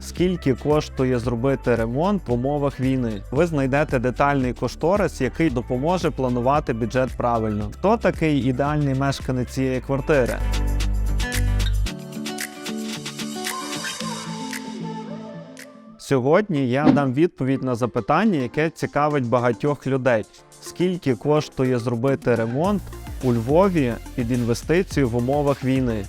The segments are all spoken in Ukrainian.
Скільки коштує зробити ремонт в умовах війни? Ви знайдете детальний кошторис, який допоможе планувати бюджет правильно. Хто такий ідеальний мешканець цієї квартири? Сьогодні я дам відповідь на запитання, яке цікавить багатьох людей. Скільки коштує зробити ремонт у Львові під інвестицію в умовах війни?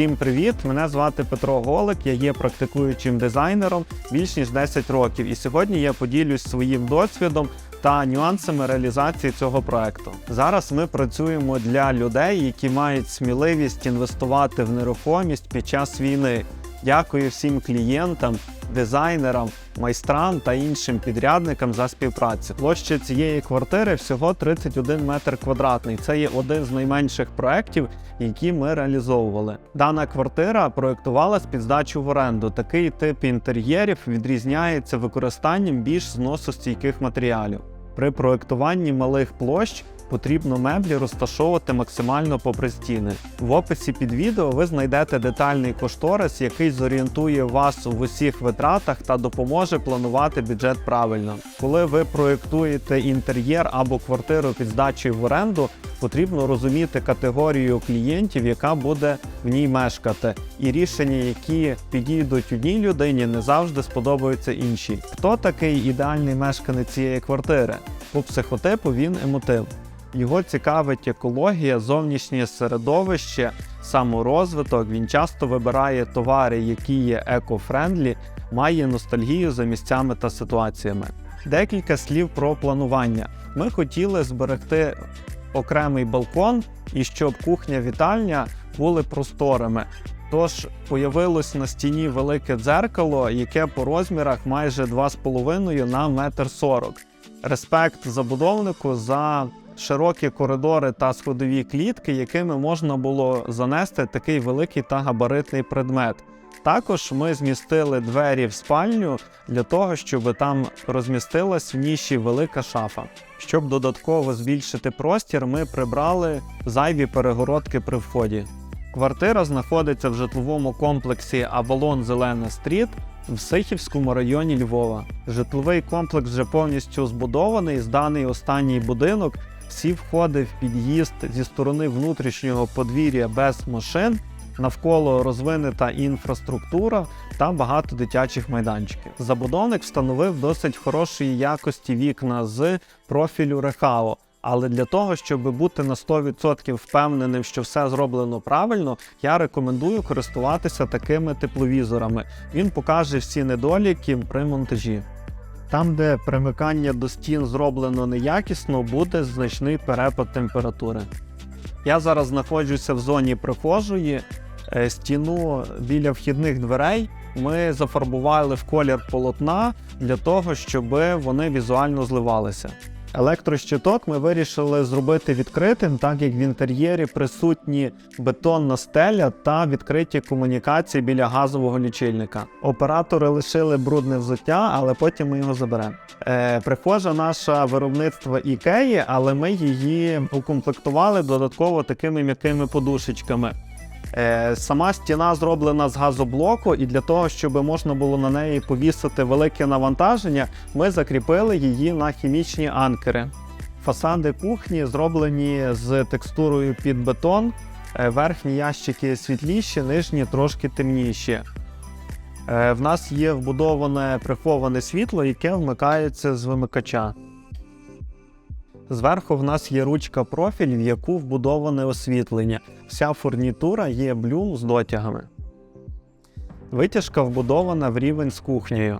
Всім привіт! Мене звати Петро Голик, я є практикуючим дизайнером більш ніж 10 років. І сьогодні я поділюсь своїм досвідом та нюансами реалізації цього проекту. Зараз ми працюємо для людей, які мають сміливість інвестувати в нерухомість під час війни. Дякую всім клієнтам, дизайнерам, майстрам та іншим підрядникам за співпрацю. Площа цієї квартири всього 31 метр квадратний. Це є один з найменших проєктів, які ми реалізовували. Дана квартира проєктувалась під здачу в оренду. Такий тип інтер'єрів відрізняється використанням більш зносостійких матеріалів. При проєктуванні малих площ потрібно меблі розташовувати максимально попри стіни. В описі під відео ви знайдете детальний кошторис, який зорієнтує вас у усіх витратах та допоможе планувати бюджет правильно. Коли ви проєктуєте інтер'єр або квартиру під здачею в оренду, потрібно розуміти категорію клієнтів, яка буде в ній мешкати, і рішення, які підійдуть одній людині, не завжди сподобаються іншій. Хто такий ідеальний мешканець цієї квартири? По психотипу він емотив. Його цікавить екологія, зовнішнє середовище, саморозвиток. Він часто вибирає товари, які є еко-френдлі, має ностальгію за місцями та ситуаціями. Декілька слів про планування. Ми хотіли зберегти окремий балкон і щоб кухня-вітальня були просторими. Тож появилось на стіні велике дзеркало, яке по розмірах майже 2,5 на 1,40 м. Респект забудовнику за широкі коридори та сходові клітки, якими можна було занести такий великий та габаритний предмет. Також ми змістили двері в спальню для того, щоб там розмістилась в ніші велика шафа. Щоб додатково збільшити простір, ми прибрали зайві перегородки при вході. Квартира знаходиться в житловому комплексі Авалон Зелена Стріт в Сихівському районі Львова. Житловий комплекс вже повністю збудований, зданий останній будинок. Всі входи в під'їзд зі сторони внутрішнього подвір'я без машин, навколо розвинена інфраструктура та багато дитячих майданчиків. Забудовник встановив досить хорошої якості вікна з профілю Рехао. Але для того, щоб бути на 100% впевненим, що все зроблено правильно, я рекомендую користуватися такими тепловізорами. Він покаже всі недоліки при монтажі. Там, де примикання до стін зроблено неякісно, буде значний перепад температури. Я зараз знаходжуся в зоні прихожої. Е, Стіну біля вхідних дверей ми зафарбували в колір полотна для того, щоб вони візуально зливалися. Електрощиток ми вирішили зробити відкритим, так як в інтер'єрі присутні бетонна стеля та відкриті комунікації біля газового лічильника. Оператори лишили брудне взуття, але потім ми його заберемо. Е, прихожа наша виробництва Ікеї, але ми її укомплектували додатково такими м'якими подушечками. Е, Сама стіна зроблена з газоблоку, і для того, щоб можна було на неї повісити велике навантаження, ми закріпили її на хімічні анкери. Фасади кухні зроблені з текстурою під бетон. Е, Верхні ящики світліші, нижні трошки темніші. Е, В нас є вбудоване приховане світло, яке вмикається з вимикача. Зверху в нас є ручка профіль, в яку вбудоване освітлення. Вся фурнітура є блюм з дотягами. Витяжка вбудована в рівень з кухнею.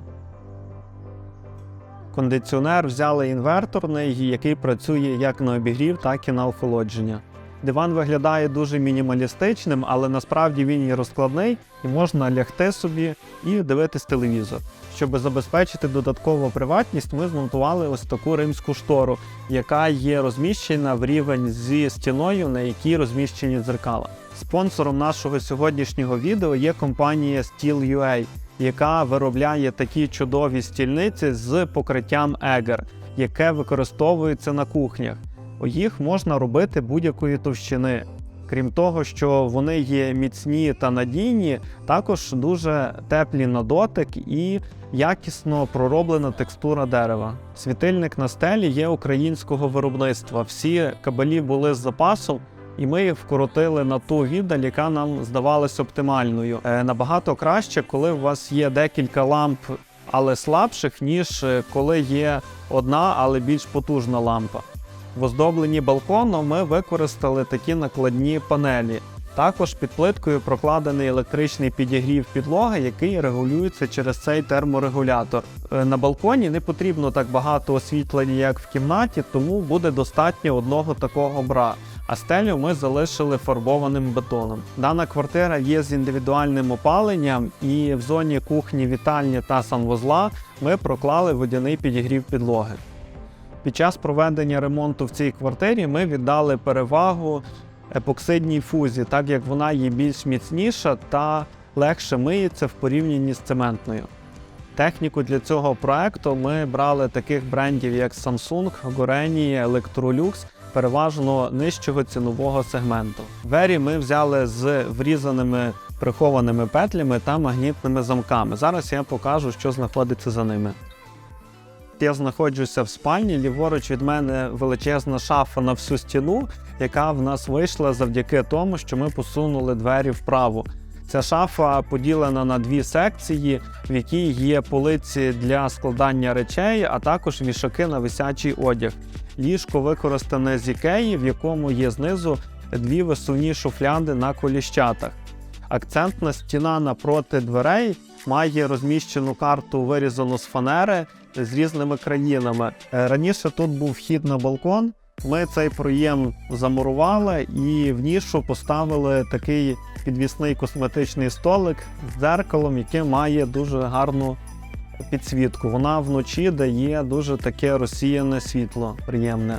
Кондиціонер взяли інверторний, який працює як на обігрів, так і на охолодження. Диван виглядає дуже мінімалістичним, але насправді він є розкладний і можна лягти собі і дивитись телевізор. Щоб забезпечити додаткову приватність, ми змонтували ось таку римську штору, яка є розміщена в рівень зі стіною, на якій розміщені дзеркала. Спонсором нашого сьогоднішнього відео є компанія Steel.ua, яка виробляє такі чудові стільниці з покриттям Егер, яке використовується на кухнях. Їх можна робити будь-якої товщини. Крім того, що вони є міцні та надійні, також дуже теплі на дотик і якісно пророблена текстура дерева. Світильник на стелі є українського виробництва. Всі кабелі були з запасом. І ми їх вкоротили на ту віддаль, яка нам здавалась оптимальною. Е, набагато краще, коли у вас є декілька ламп, але слабших, ніж е, коли є одна, але більш потужна лампа. В оздобленні балкону ми використали такі накладні панелі. Також під плиткою прокладений електричний підігрів підлоги, який регулюється через цей терморегулятор. Е, На балконі не потрібно так багато освітлення, як в кімнаті, тому буде достатньо одного такого бра. А стелю ми залишили фарбованим бетоном. Дана квартира є з індивідуальним опаленням, і в зоні кухні, вітальні та санвузла ми проклали водяний підігрів підлоги. Під час проведення ремонту в цій квартирі ми віддали перевагу епоксидній фузі, так як вона є більш міцніша та легше миється в порівнянні з цементною. Техніку для цього проекту ми брали таких брендів, як Samsung, Goreni, Electrolux, переважно нижчого цінового сегменту. Двері ми взяли з врізаними прихованими петлями та магнітними замками. Зараз я покажу, що знаходиться за ними. Я знаходжуся в спальні. Ліворуч від мене величезна шафа на всю стіну, яка в нас вийшла завдяки тому, що ми посунули двері вправо. Ця шафа поділена на дві секції, в якій є полиці для складання речей, а також вішаки на висячий одяг. Ліжко використане з ікеї, в якому є знизу дві висувні шуфляди на коліщатах. Акцентна стіна напроти дверей має розміщену карту, вирізану з фанери з різними країнами. Е, Раніше тут був вхід на балкон. Ми цей проєм замурували і в нішу поставили такий підвісний косметичний столик з дзеркалом, яке має дуже гарну підсвітку. Вона вночі дає дуже таке розсіяне світло, приємне.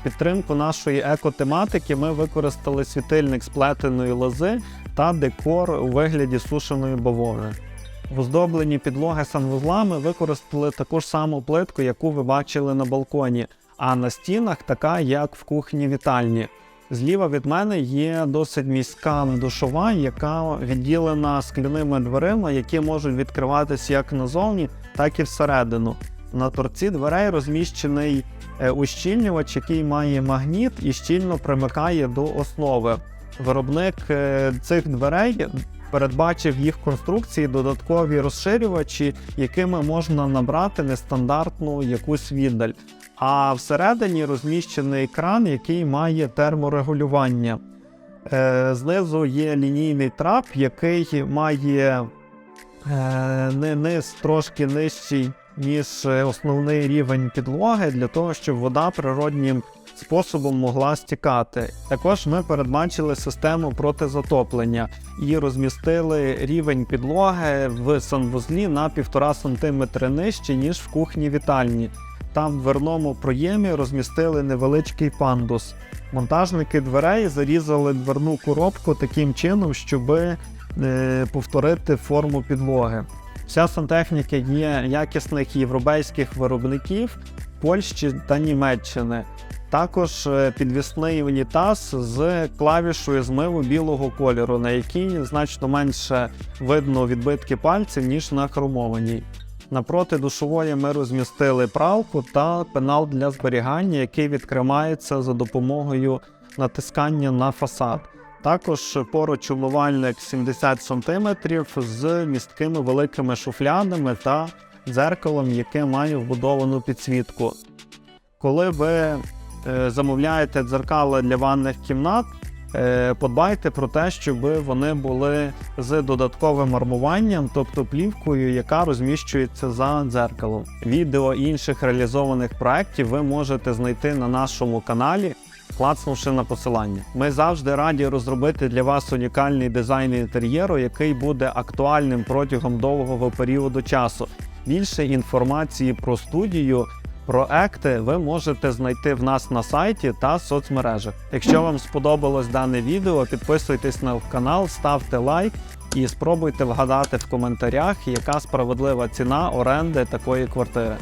В підтримку нашої екотематики ми використали світильник з плетеної лози та декор у вигляді сушеної бавовни. В оздобленні підлоги санвузлами використали таку ж саму плитку, яку ви бачили на балконі, а на стінах така, як в кухні вітальні. Зліва від мене є досить міська душова, яка відділена скляними дверима, які можуть відкриватися як назовні, так і всередину. На торці дверей розміщений е, ущільнювач, який має магніт і щільно примикає до основи. Виробник е, цих дверей передбачив їх конструкції додаткові розширювачі, якими можна набрати нестандартну якусь віддаль. А всередині розміщений кран, який має терморегулювання. Е, Знизу є лінійний трап, який має е, низ трошки нижчий, ніж основний рівень підлоги, для того, щоб вода природнім способом могла стікати. Також ми передбачили систему протизатоплення і розмістили рівень підлоги в санвузлі на 1,5 см нижче, ніж в кухні вітальні. Там в дверному проємі розмістили невеличкий пандус. Монтажники дверей зарізали дверну коробку таким чином, щоб е, повторити форму підлоги. Вся сантехніка є якісних європейських виробників Польщі та Німеччини. Також е, підвісний унітаз з клавішою змиву білого кольору, на якій значно менше видно відбитки пальців, ніж на хромованій. Напроти душової ми розмістили пралку та пенал для зберігання, який відкривається за допомогою натискання на фасад. Також поруч умивальник 70 см з місткими великими шуфлядами та дзеркалом, яке має вбудовану підсвітку. Коли ви замовляєте дзеркала для ванних кімнат, е, подбайте про те, щоб вони були з додатковим армуванням, тобто плівкою, яка розміщується за дзеркалом. Відео інших реалізованих проєктів ви можете знайти на нашому каналі, клацнувши на посилання. Ми завжди раді розробити для вас унікальний дизайн інтер'єру, який буде актуальним протягом довгого періоду часу. Більше інформації про студію. Проекти ви можете знайти в нас на сайті та соцмережах. Якщо вам сподобалось дане відео, підписуйтесь на канал, ставте лайк і спробуйте вгадати в коментарях, яка справедлива ціна оренди такої квартири.